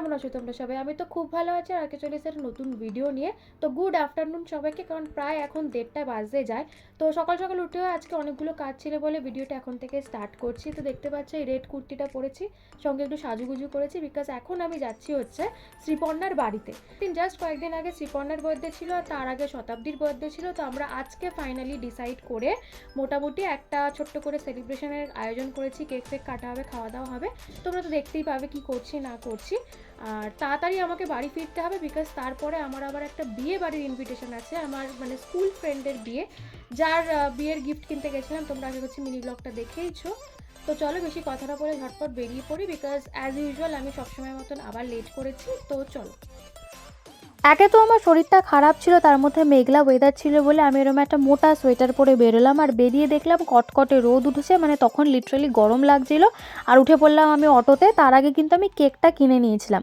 কেমন আছো তোমরা সবাই? আমি তো খুব ভালো আছি আর চলে এসেছি নতুন ভিডিও নিয়ে। তো গুড আফটারনুন সবাইকে, কারণ প্রায় এখন দেড়টা বাজতে যায়। তো সকাল সকাল উঠেও আজকে অনেকগুলো কাজ ছিল বলে ভিডিওটা এখন থেকে স্টার্ট করছি। তো দেখতে পাচ্ছ এই রেড কুর্তিটা পরেছি, সঙ্গে একটু সাজুগুজু করেছি বিকজ এখন আমি যাচ্ছি হচ্ছে শ্রীপর্ণার বাড়িতে। দিন জাস্ট কয়েকদিন আগে শ্রীপর্ণার বার্থডে ছিল আর তার আগে শতাব্দীর বার্থডে ছিল। তো আমরা আজকে ফাইনালি ডিসাইড করে মোটামুটি একটা ছোট্ট করে সেলিব্রেশনের আয়োজন করেছি। কেক ফেক কাটা হবে খাওয়া দাওয়া হবে। তোমরা তো দেখতেই পাবে কি করছি, না করছি। আর তাড়াতাড়ি আমাকে বাড়ি ফিরতে হবে বিকজ তারপরে আমার আবার একটা বিয়ে বাড়ির ইনভিটেশন আছে, আমার মানে স্কুল ফ্রেন্ডের বিয়ে, যার বিয়ের গিফট কিনতে গেছিলাম, তোমরা আগে হচ্ছে মিনি ব্লগটা দেখেইছো। তো চলো বেশি কথাটা বলে ঝটপট বেরিয়ে পড়ি বিকজ অ্যাজ ইউজুয়াল আমি সবসময় মতন আবার লেট করেছি, তো চলো। একে তো আমার শরীরটা খারাপ ছিল, তার মধ্যে মেঘলা ওয়েদার ছিল বলে আমি এরকম একটা মোটা সোয়েটার পরে বেরোলাম আর বেরিয়ে দেখলাম কটকটে রোদ উঠেছে মানে তখন লিটারালি গরম লাগছিল। আর উঠে পড়লাম আমি অটোতে, তার আগে কিন্তু আমি কেকটা কিনে নিয়েছিলাম।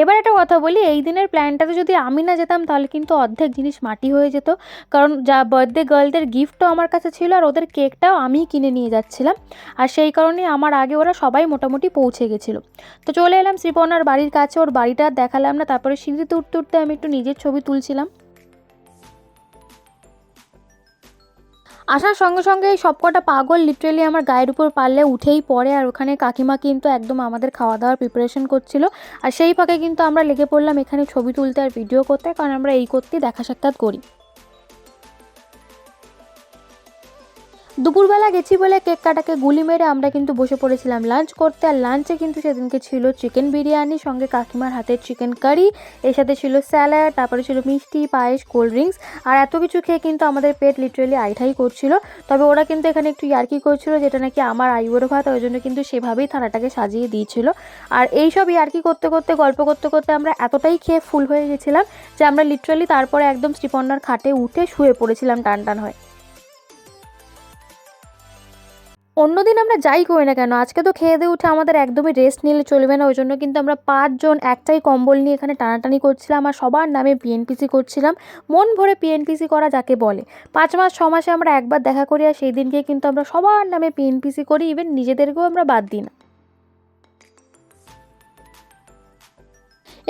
এবার একটা কথা বলি, এই দিনের প্ল্যানটাতে যদি আমি না যেতাম, তাহলে কিন্তু অর্ধেক জিনিস মাটি হয়ে যেত। কারণ যা বার্থডে গার্লদের গিফটও আমার কাছে ছিল, আর ওদের কেকটাও আমিই কিনে নিয়ে যাচ্ছিলাম। আর সেই কারণে আমার আগে ওরা সবাই মোটামুটি পৌঁছে গেছিল। তো চলে এলাম শ্রীপর্ণার বাড়ির কাছে, ওর বাড়িটা দেখালাম না, তারপরে সিঁড়িতে উঠতে উঠতে আমি একটু নিজের ছবি তুলছিলাম। আসার সঙ্গে সঙ্গে এই সবকটা পাগল লিটারেলি আমার গায়ের উপর পারলে উঠেই পড়ে আর ওখানে কাকিমা কিন্তু একদম আমাদের খাওয়া দাওয়ার প্রিপারেশন করছিল। আর সেই ফাঁকে কিন্তু আমরা লেগে পড়লাম এখানে ছবি তুলতে আর ভিডিও করতে কারণ আমরা এই করতেই দেখা সাক্ষাৎ করি। দুপুরবেলা গেছি বলে কেক কাটাকে গুলি মেরে আমরা কিন্তু বসে পড়েছিলাম লাঞ্চ করতে। আর লাঞ্চে কিন্তু সেদিনকে ছিল চিকেন বিরিয়ানি, সঙ্গে কাকিমার হাতের চিকেন কারি এর সাথে ছিল স্যালাড তারপরে ছিল মিষ্টি, পায়েস কোল্ড ড্রিঙ্কস আর এত কিছু খেয়ে কিন্তু আমাদের পেট লিটারেলি আইঠাই করছিল। তবে ওরা কিন্তু এখানে একটু ইয়ার্কি করছিল যেটা নাকি আমার আইবুড়ো ভাত, ওই জন্য কিন্তু সেভাবেই থানাটাকে সাজিয়ে দিয়েছিল। আর এই সব ইয়ার্কি করতে করতে, গল্প করতে করতে আমরা এতটাই খেয়ে ফুল হয়ে গেছিলাম যে আমরা লিটারালি তারপরে একদম শ্রীপর্ণার খাটে উঠে শুয়ে পড়েছিলাম টান টান হয়ে। অন্যদিন আমরা যাই করি না কেন? আজকে তো খেয়ে দিয়ে উঠে আমাদের একদমই রেস্ট নিলে চলবে না ওই জন্য কিন্তু আমরা পাঁচজন একটাই কম্বল নিয়ে এখানে টানাটানি করছিলাম। আর সবার নামে পিএনপিসি করছিলাম। মন ভরে পিএনপিসি করা যাকে বলে। পাঁচ মাস, ছ মাসে আমরা একবার দেখা করি আর সেই দিনকে কিন্তু আমরা সবার নামে পিএনপিসি করি। ইভেন নিজেদেরকেও আমরা বাদ দিই না।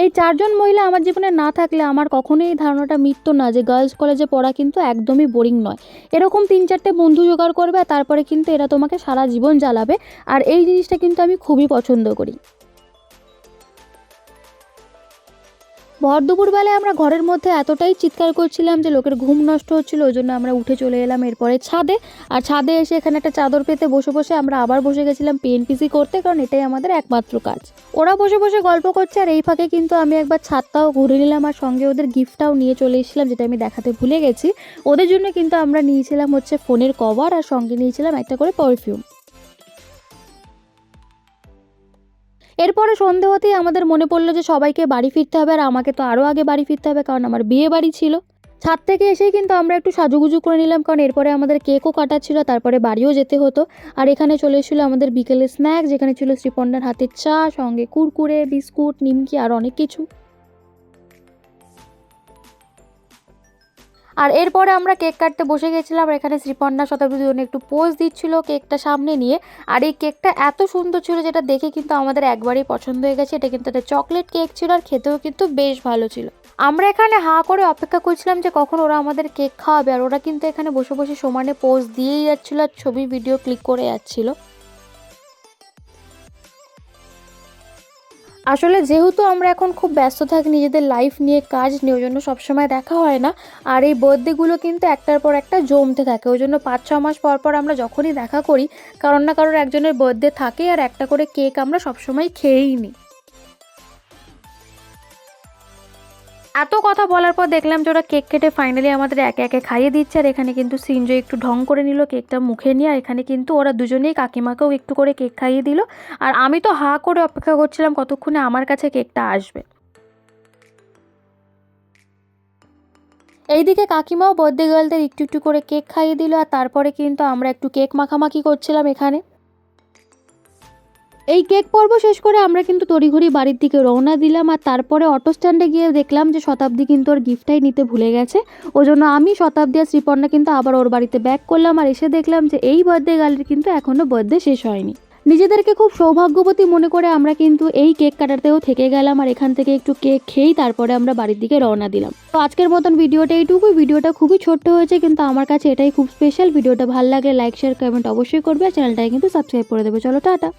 এই চারজন মহিলা আমার জীবনে না থাকলে আমার কখনোই এই ধারণাটা মিথ্য না যে গার্লস কলেজে পড়া কিন্তু একদমই বোরিং নয়। এরকম তিন চারটে বন্ধু জোগাড় করবে আর তারপরে কিন্তু এরা তোমাকে সারা জীবন জ্বালাবে। আর এই জিনিসটা কিন্তু আমি খুবই পছন্দ করি। ভর দুপুরবেলায় আমরা ঘরের মধ্যে এতটাই চিৎকার করছিলাম যে লোকের ঘুম নষ্ট হচ্ছিল, ওই জন্য আমরা উঠে চলে এলাম এরপরে ছাদে। আর ছাদে এসে এখানে একটা চাদর পেতে বসে বসে আমরা আবার বসে গেছিলাম পিএনপিসি করতে, কারণ এটাই আমাদের একমাত্র কাজ। ওরা বসে বসে গল্প করছে, আর এই ফাঁকে কিন্তু আমি একবার ছাদটাও ঘুরে নিলাম, আর সঙ্গে ওদের গিফটটাও নিয়ে চলে এসেছিলাম, যেটা আমি দেখাতে ভুলে গেছি। ওদের জন্য কিন্তু আমরা নিয়েছিলাম হচ্ছে ফোনের কভার, আর সঙ্গে নিয়েছিলাম একটা করে পারফিউম এরপরে সন্ধে হতেই আমাদের মনে পড়ল যে সবাইকে বাড়ি ফিরতে হবে আর আমাকে তো আরও আগে বাড়ি ফিরতে হবে, কারণ আমার বিয়ে বাড়ি ছিল। ছাদ থেকে এসেই কিন্তু আমরা একটু সাজুগুজু করে নিলাম, কারণ এরপরে আমাদের কেকও কাটা ছিল, তারপরে বাড়িও যেতে হতো। আর এখানে চলে এসেছিল আমাদের বিকেলের স্ন্যাক যেখানে ছিল শ্রীপন্ডার হাতের চা, সঙ্গে কুরকুরে, বিস্কুট, নিমকি, আর অনেক কিছু। আর এরপরে আমরা কেক কাটতে বসে গেছিলাম এখানে শ্রীপর্ণা শতাব্দী দুজনে একটু পোজ দিচ্ছিল কেকটা সামনে নিয়ে। আর এই কেকটা এত সুন্দর ছিল যেটা দেখে কিন্তু আমাদের একবারেই পছন্দ হয়ে গেছে। এটা কিন্তু একটা চকলেট কেক ছিল আর খেতেও কিন্তু বেশ ভালো ছিল। আমরা এখানে হা করে অপেক্ষা করছিলাম যে কখন ওরা আমাদের কেক খাওয়াবে, আর ওরা কিন্তু এখানে বসে বসে সমানে পোজ দিয়েই যাচ্ছিল আর ছবি ভিডিও ক্লিক করে যাচ্ছিল। আসলে যেহেতু আমরা এখন খুব ব্যস্ত থাকি, নিজেদের লাইফ নিয়ে কাজ নিয়ে, ওই জন্য সবসময় দেখা হয় না। আর এই বার্থডেগুলো কিন্তু একটার পর একটা জমতে থাকে। ওই জন্য পাঁচ, ছ মাস পর পর আমরা যখনই দেখা করি কারণ না কারোর একজনের বার্থডে থাকে আর একটা করে কেক আমরা সবসময় খেয়েই নিই। এত কথা বলার পর দেখলাম যে ওরা কেক কেটে ফাইনালি আমাদের একে একে খাইয়ে দিচ্ছে আর এখানে কিন্তু সিনজয় একটু ঢং করে নিল কেকটা মুখে নিয়ে, আর এখানে কিন্তু ওরা দুজনেই কাকিমাকেও একটু করে কেক খাইয়ে দিল। আর আমি তো হা করে অপেক্ষা করছিলাম কতক্ষণে আমার কাছে কেকটা আসবে। এইদিকে কাকিমাও বার্থডে গার্লদের একটু একটু করে কেক খাইয়ে দিল, আর তারপরে কিন্তু আমরা একটু কেক মাখামাখি করছিলাম এখানে। এই কেক পর্ব শেষ করে আমরা কিন্তু তড়িঘড়ি বাড়ির দিকে রওনা দিলাম আর তারপরে অটো স্ট্যান্ডে গিয়ে দেখলাম যে শতাব্দী কিন্তু ওর গিফটটাই নিতে ভুলে গেছে। ওই জন্য আমি, শতাব্দী আর শ্রীপর্ণা কিন্তু আবার ওর বাড়িতে ব্যাক করলাম আর এসে দেখলাম যে এই বার্থডে গার্লের কিন্তু এখনও বার্থডে শেষ হয়নি। নিজেদেরকে খুব সৌভাগ্যবতী মনে করে আমরা কিন্তু এই কেক কাটাতেও থেকে গেলাম আর এখান থেকে একটু কেক খেয়েই তারপরে আমরা বাড়ির দিকে রওনা দিলাম। তো আজকের মতন ভিডিওটা এইটুকুই। ভিডিওটা খুবই ছোট্ট হয়েছে কিন্তু আমার কাছে এটাই খুব স্পেশাল ভিডিওটা ভালো লাগলে লাইক শেয়ার কমেন্ট অবশ্যই করবে। আর চ্যানেলটাকে কিন্তু সাবস্ক্রাইব করে দেবে। চলো, টাটা।